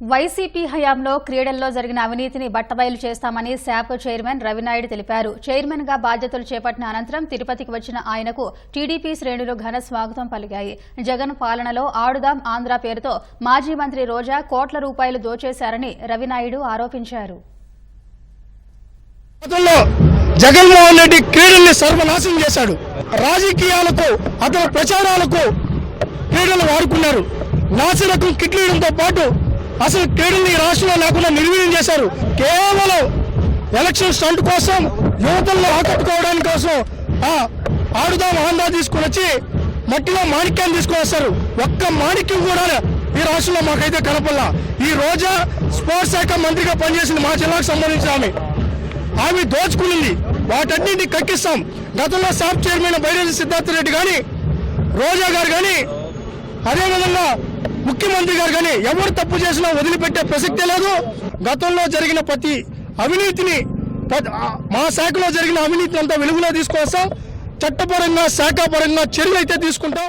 YCP హయాంలో క్రీడల్లో జరిగిన అవినీతిని బట్టబయలు చేస్తామని శాప్ చైర్మన్ రవినాయుడు తెలిపారు. చైర్మన్గా బాధ్యతలు చేపట్టిన అనంతరం తిరుపతికి వచ్చిన ఆయనకు టీడీపీ శ్రేణులు ఘన స్వాగతం పలికాయి. జగన్ పాలనలో ఆడుదాం ఆంధ్ర పేరుతో మాజీ మంత్రి రోజా కోట్ల రూపాయలు దోచేశారని రవినాయుడు ఆరోపించారు. గతంలో జగన్మోహన్ రెడ్డి క్రీడల్ని సర్వనాశనం చేశాడు. రాజకీయాలకు అతని ప్రచారాలకు క్రీడలు వాడుకున్నారు నాసిరకం కిట్లీయడంతో పాటు అసలు క్రీడల్ని ఈ రాష్ట్రంలో లేకుండా నిర్వీర్యం చేశారు. కేవలం ఎలక్షన్ స్టంట్ కోసం యువతల్లో ఆకట్టుకోవడానికి కోసం ఆ ఆడుదాం ఆంధ్ర తీసుకుని వచ్చి మట్టిలో మాణిక్యాన్ని తీసుకుని వస్తారు. ఒక్క మాణిక్యం కూడా ఈ రాష్ట్రంలో మాకైతే కనపల్లా ఈ రోజా స్పోర్ట్స్ శాఖ మంత్రిగా పనిచేసింది మా జిల్లాకు సంబంధించిన ఆమె. ఆమె దోచుకునింది. వాటన్నింటినీ కక్కిస్తాం. గతంలో సాఫ్ చైర్మన్ బైరేజు సిద్ధార్థ రెడ్డి కానీ రోజా గారు కానీ అదేవిధంగా ముఖ్యమంత్రి గారు కానీ ఎవరు తప్పు చేసినా వదిలిపెట్టే ప్రసక్తే లేదు. గతంలో జరిగిన ప్రతి అవినీతిని మా శాఖలో జరిగిన అవినీతిని అంతా వెలుగులో తీసుకొస్తాం. చట్టపరంగా శాఖపరంగా చర్యలు అయితే తీసుకుంటాం.